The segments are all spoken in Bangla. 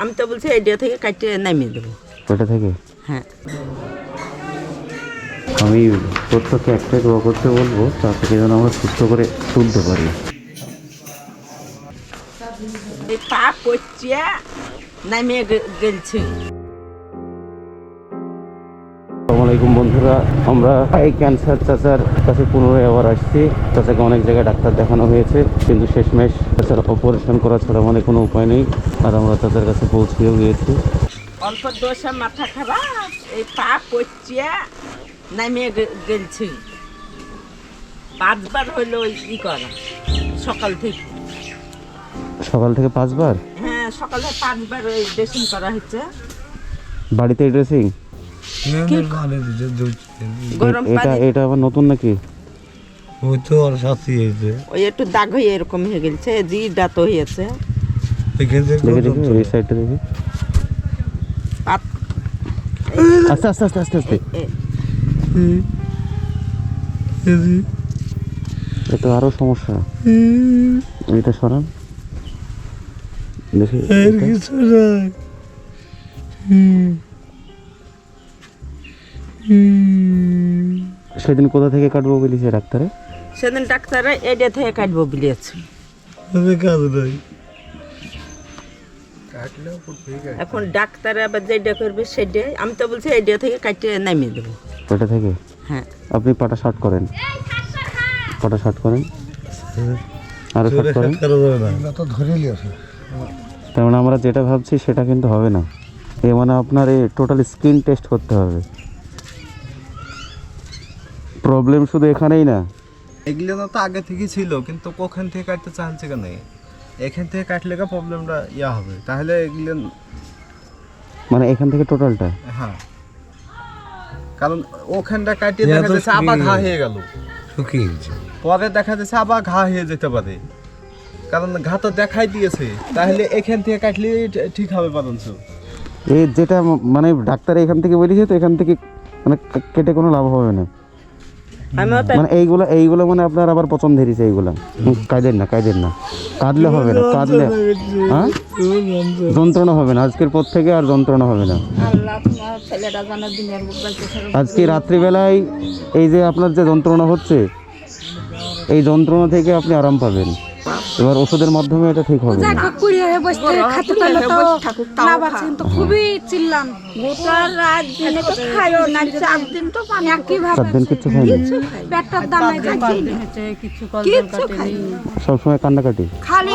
আমি তো বলছি এডিয়া থেকে কাটিয়ে নামিয়ে দেবো। ওটা থেকে? হ্যাঁ। আমি প্রত্যেককে একটাই দোয়া করতে বলব তা থেকে যেন আমরা সুস্থ করে তুলতে পারি। এই পা পচিয়া নামিয়ে গেলছে। আলাইকুম বন্ধুরা আমরা এই ক্যান্সার চাচার কাছে পুনরায় আবার আসছি। চাচাকে অনেক জায়গায় ডাক্তার দেখানো হয়েছে কিন্তু শেষমেশ চাচার অপারেশন করা ছাড়া মানে কোনো উপায় নেই আর আমরা চাচার কাছে পৌঁছেও গিয়েছি। অল্প দোষা মাথা খারাপ এই পা পচিয়া নামিয়ে গেলছে। পাঁচবার হলো ই করা সকাল থেকে। সকাল থেকে পাঁচবার? হ্যাঁ সকালে পাঁচবার ওই ড্রেসিং করা হচ্ছে বাড়িতে ড্রেসিং এটা এটা আবার নতুন নাকি? ওই তো আর সাথী হয়েছে। ওই একটু দাগ হয়ে এরকম হয়ে গেছে জি দাঁত হয়েছে। আস্তে আস্তে আস্তে আস্তে আস্তে। এটা আরও সমস্যা। এটা সরান। দেখি কিছু নাই। হুম। হুম। সেদিন কোথা থেকে কাটবো বলেছে ডাক্তারে? সেদিন ডাক্তারে এডিয়া থেকে কাটবো বলিয়েছে। তাতে কাজ নাই। এখন ডাক্তার আবার যেটা করবে সেটাই আমি তো বলছি এইটা থেকে কাটিয়ে নামিয়ে দেবো। ওটা থেকে? হ্যাঁ। আপনি পাটা শর্ট করেন। পাটা শর্ট করেন। আরও শর্ট করেন। করা যাবে না। তার মানে আমরা যেটা ভাবছি সেটা কিন্তু হবে না। এ মানে আপনার এই টোটাল স্কিন টেস্ট করতে হবে। প্রবলেম শুধু এখানেই না। এগুলো না তো আগে থেকেই ছিল কিন্তু ওখান থেকে কাটতে চাইছে কেন এখান থেকে কাটলে কা প্রবলেমটা ইয়া হবে। তাহলে এগুলো মানে এখান থেকে টোটালটা হ্যাঁ। কারণ ওখানটা কাটিয়ে দেখা যাচ্ছে আবার ঘা হয়ে গেল। শুকিয়ে গেছে। পরে দেখা যাচ্ছে আবার ঘা হয়ে যেতে পারে। কারণ ঘা তো দেখাই দিয়েছে। তাহলে এখান থেকে কাটলে ঠিক হবে বরঞ্চ। এই যেটা মানে ডাক্তার এখান থেকে বলেছে তো এখান থেকে মানে কেটে কোনো লাভ হবে না। মানে এইগুলো এইগুলো মানে আপনার আবার পছন্দ ধরেছে এইগুলো। কাঁদেন না কাঁদেন না। কাঁদলে হবে না, কাঁদলে হ্যাঁ? যন্ত্রণা হবে না, আজকের পর থেকে আর যন্ত্রণা হবে না। আজকে রাত্রিবেলায় এই যে আপনার যে যন্ত্রণা হচ্ছে, এই যন্ত্রণা থেকে আপনি আরাম পাবেন। এবার ওষুধের মাধ্যমে এটা ঠিক হবে যাকে কুড়ি হয়ে খাতে পারলে তো না কিন্তু খুবই চিল্লান গোটা রাত দিনে তো খাইও না চার দিন তো পানি একইভাবে চার দিন খাইনি? পেটটার দামে খাচ্ছি না। কিচ্ছু খাইনি। সবসময় কান্নাকাটি। খালি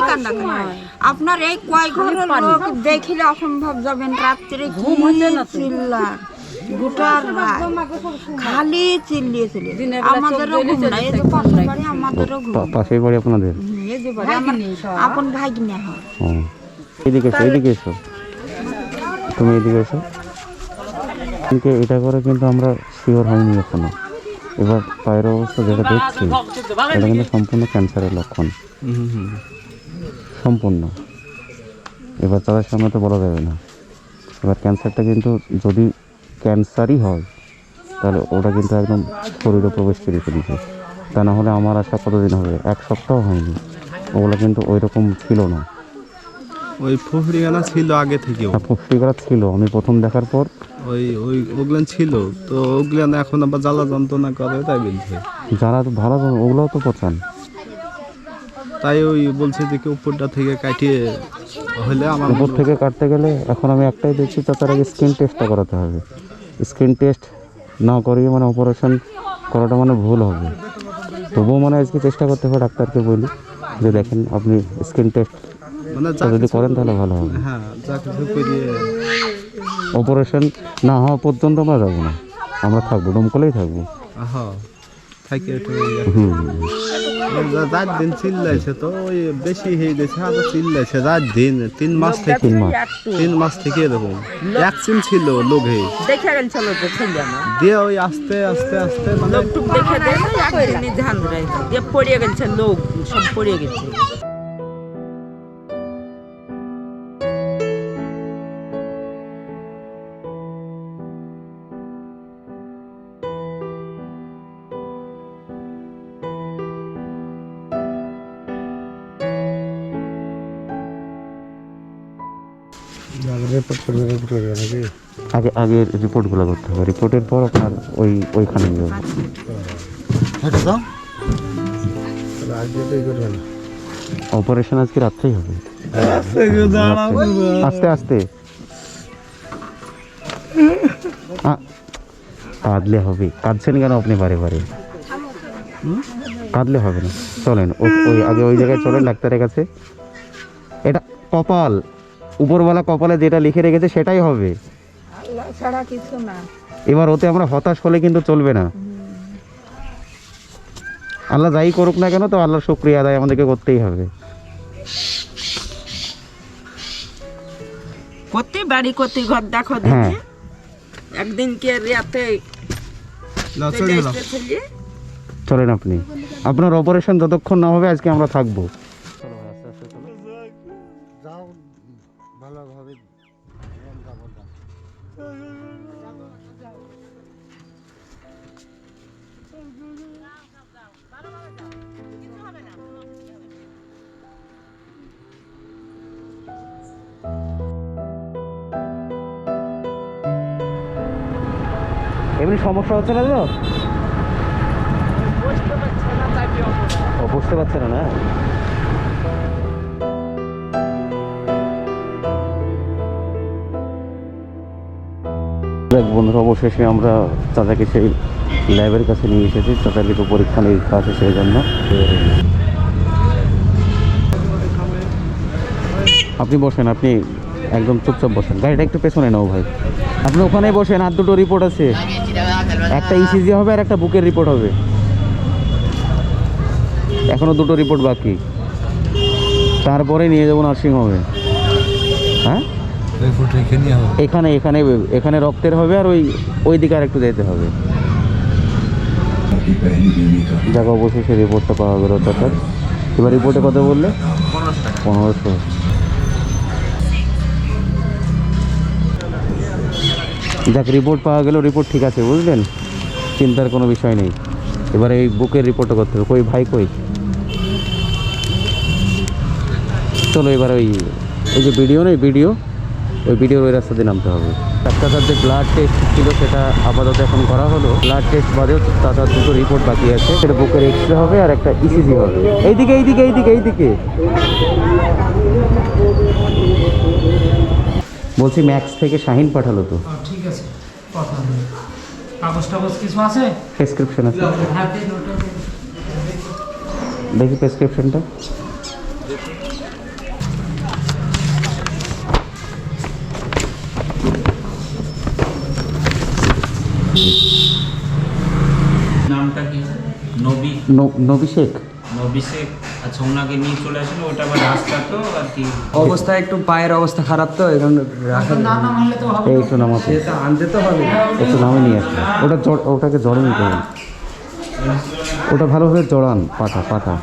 আপনার এই কয় ঘরের লোক দেখিলে অসম্ভব যাবেন রাত্রে ঘুম হচ্ছে না চিল্লা গোটা রাত। খালি চিল্লিয়ে চিল্লিয়ে। আমাদেরও ঘুম নাই পাশের বাড়ি আমাদেরও ঘুম বাড়ি আপনাদের? নেই। আমার আপন ভাগিনা হয় এদিকে এসো এদিকে এসো। তুমি এদিকে এসো। কিন্তু এটা করে কিন্তু আমরা শিওর হয়নি এখনও। এবার পায়ের অবস্থা যেটা দেখছি এটা কিন্তু সম্পূর্ণ ক্যান্সারের লক্ষণ। সম্পূর্ণ। এবার তাদের সামনে তো বলা যাবে না। এবার ক্যান্সারটা কিন্তু যদি ক্যান্সারই হয় তাহলে ওটা কিন্তু একদম শরীরে প্রবেশ করে ফেলেছে তা না হলে আমার আশা কতদিন হবে? এক সপ্তাহ হয়নি। ওগুলো কিন্তু ওই রকম ছিল না। ওই ফুফড়িখানা ছিল আগে থেকেও। আর পুষ্টিকরা ছিল। আমি প্রথম দেখার পর ওই ওই ওগুলান ছিল। তো ওগুলান এখন আবার জ্বালা যন্ত্রণা করে তাই বলছে। যারা তো ভালো ওগুলোও তো পচান। তাই ওই বলছে যে কি উপরটা থেকে কাটিয়ে হলে আমার উপর থেকে কাটতে গেলে এখন আমি একটাই দেখছি তার আগে স্কিন টেস্টটা করাতে হবে। স্কিন টেস্ট না করিয়ে মানে অপারেশন করাটা মানে ভুল হবে। তবুও মানে আজকে চেষ্টা করতে হবে ডাক্তারকে বলি। যে দেখেন আপনি স্ক্রিন টেস্ট মানে যদি করেন তাহলে ভালো হবে। হ্যাঁ অপারেশন না হওয়া পর্যন্ত আমরা যাব না। আমরা থাকব দমকলেই থাকব। হ্যাঁ হুম। রাত দিন চিল্লাইছে তো ওই বেশি হয়ে গেছে আরও চিল্লাইছে রাত দিন তিন মাস থেকে তিন মাস থেকে এরকম। ভ্যাকসিন ছিল লোকে। দিয়ে ওই আস্তে আস্তে আস্তে মানে লোক টুক দেখে দেয় একদিনই ধান দিয়ে পড়ে গেছে লোক সব পড়ে গেছে। আগে আগে রিপোর্টগুলো করতে হবে। রিপোর্টের পর আপনার ওই ওইখানে নিয়ে যাবে দাদা তাহলে আজকে অপারেশন রাত্রেই হবে। আস্তে আস্তে। কাঁদলে হবে। কাঁদছেন কেন আপনি বারে বারে? কাঁদলে হবে না। চলেন ওই আগে ওই জায়গায় চলেন ডাক্তারের কাছে। এটা কপাল। উপরওয়ালা কপালে যেটা লিখে রেখেছে সেটাই হবে। আল্লাহ ছাড়া কিছু না। এবার ওতে আমরা হতাশ হলে কিন্তু চলবে না। আল্লাহ যাই করুক না কেন তো আল্লাহর শুক্রিয়া আদায় আমাদেরকে করতেই হবে। করতে বাড়ি করতে ঘর দেখো হ্যাঁ। দেখি একদিন কে রাতে চলেন আপনি। আপনার অপারেশন যতক্ষণ না হবে আজকে আমরা থাকব। এমনি সমস্যা হচ্ছে না তো? বুঝতে পারছে না না? দেখ বন্ধুরা, অবশেষে আমরা চাচাকে সেই ল্যাবের কাছে নিয়ে এসেছি। চাচার কিছু পরীক্ষা নিরীক্ষা আছে সেই জন্য। আপনি বসেন, আপনি একদম চুপচাপ বসেন। গাড়িটা একটু পেছনে নাও ভাই। আপনি ওখানে বসেন, আর দুটো রিপোর্ট আছে। একটা ইসিজি হবে আর একটা বুকের রিপোর্ট হবে। এখনও দুটো রিপোর্ট বাকি। তারপরে নিয়ে যাব নার্সিংহোমে। হ্যাঁ? এখানে এখানে এখানে রক্তের হবে আর ওই ওই দিকে আর একটু যেতে হবে। যাক অবশেষে রিপোর্টটা পাওয়া গেল চাচার এবার রিপোর্টে কত বললে? পনেরোশো যাক রিপোর্ট পাওয়া গেল রিপোর্ট ঠিক আছে, বুঝলেন? চিন্তার কোনো বিষয় নেই। এবারে এই বুকের রিপোর্টটা করতে হবে। কই, ভাই কই? চলো এবার ওই ওই যে ভিডিও নেই ভিডিও ওই ভিডিওর ওই রাস্তা দিয়ে নামতে হবে। ডাক্তার যে ব্লাড টেস্ট ছিল সেটা আপাতত এখন করা হলো। ব্লাড টেস্ট বাদেও তার দুটো রিপোর্ট বাকি আছে। সেটা বুকের এক্স রে হবে আর একটা ইসিজি হবে। এইদিকে এইদিকে এইদিকে এইদিকে। বলছি ম্যাক্স থেকে শাহিন পাঠালো তো। ঠিক আছে কথা কাগজ টাগজ কিছু আছে? প্রেসক্রিপশন আছে। হ্যাঁ। দেখি প্রেসক্রিপশনটা নামটা কি? নবী। নবী শেখ। নবী শেখ। আচ্ছা ওনাকে নিয়ে চলে আসলো ওটা আবার রাস্তা তো আর কি? অবস্থা একটু পায়ের অবস্থা খারাপ তো এখন রাখা না না মানলে তো হবে একটু নামাতে সেটা আনতে তো হবে। একটু নামে নিয়ে আসুন ওটা ওটাকে জড়ে নিতে হবে। ওটা ভালোভাবে জড়ান পাটা পাটা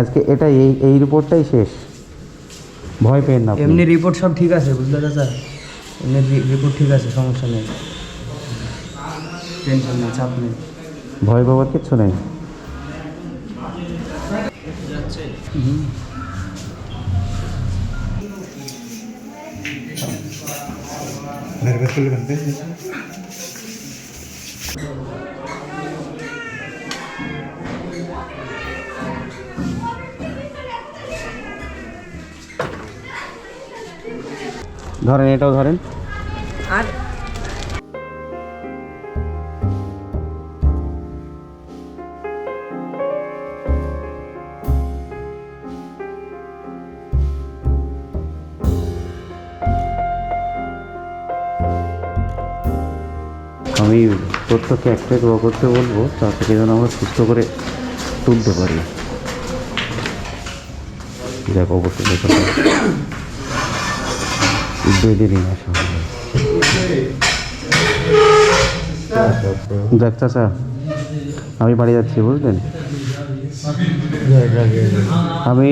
আজকে এটা এই এই রিপোর্টটাই শেষ। ভয় পেন না এমনি রিপোর্ট সব ঠিক আছে বুঝলে দাদা এমনি রিপোর্ট ঠিক আছে সমস্যা নেই। টেনশন নেই চাপ নেই। ভয় পাওয়ার কিচ্ছু নেই। ধরেন এটাও ধরেন। আর আমি প্রত্যেককে একটাই দোয়া করতে বলব তাদেরকে যেন আমরা সুস্থ করে তুলতে পারি। দেখ অবশ্যই দেখা চাচা, আমি বাড়ি যাচ্ছি, বুঝলেন? আমি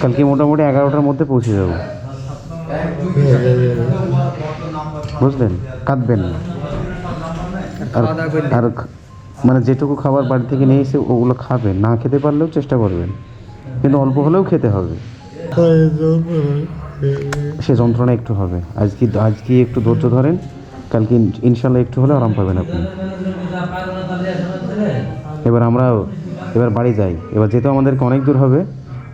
কালকে মোটামুটি এগারোটার মধ্যে পৌঁছে যাব। বুঝলেন? কাঁদবেন না। আর আর মানে যেটুকু খাবার বাড়ি থেকে নিয়ে এসে ওগুলো খাবেন, না খেতে পারলেও চেষ্টা করবেন। কিন্তু অল্প হলেও খেতে হবে। সে যন্ত্রণা একটু হবে। আজকে আজকে একটু ধৈর্য ধরেন? কালকে ইনশাল্লাহ একটু হলে আরাম পাবেন আপনি। এবার আমরা এবার বাড়ি যাই। এবার যেহেতু আমাদেরকে অনেক দূর হবে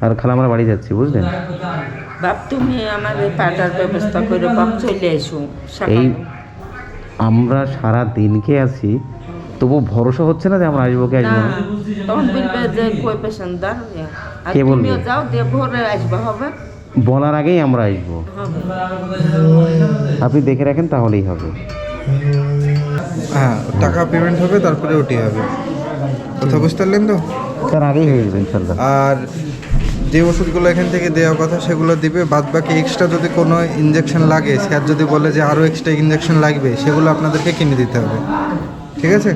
আর খালা আমরা বাড়ি যাচ্ছি বুঝলেন? বাপ তুমি আমার এই পাটার ব্যবস্থা করে বাপ চলে এসো। এই আমরা সারা দিনকে আছি তবু ভরসা হচ্ছে না যে আমরা আসব কি আসব না? তখন বলবে যে কই পেশেন্টদার আর কে বলবে? যাও দিয়ে ভোরে আসবে হবে? বলার আগেই আমরা আসব। আপনি দেখে রাখেন তাহলেই হবে। হ্যাঁ টাকা পেমেন্ট হবে তারপরে ওটি হবে। কথা বুঝতে পারলেন তো? তার আগেই হয়ে যাবে ইনশাল্লাহ আর যে ওষুধগুলো এখান থেকে দেওয়ার কথা সেগুলো দিবে। বাদ বাকি এক্সট্রা যদি কোনো ইঞ্জেকশন লাগে স্যার যদি বলে যে আরও এক্সট্রা ইঞ্জেকশন লাগবে সেগুলো আপনাদেরকে কিনে দিতে হবে। ঠিক আছে?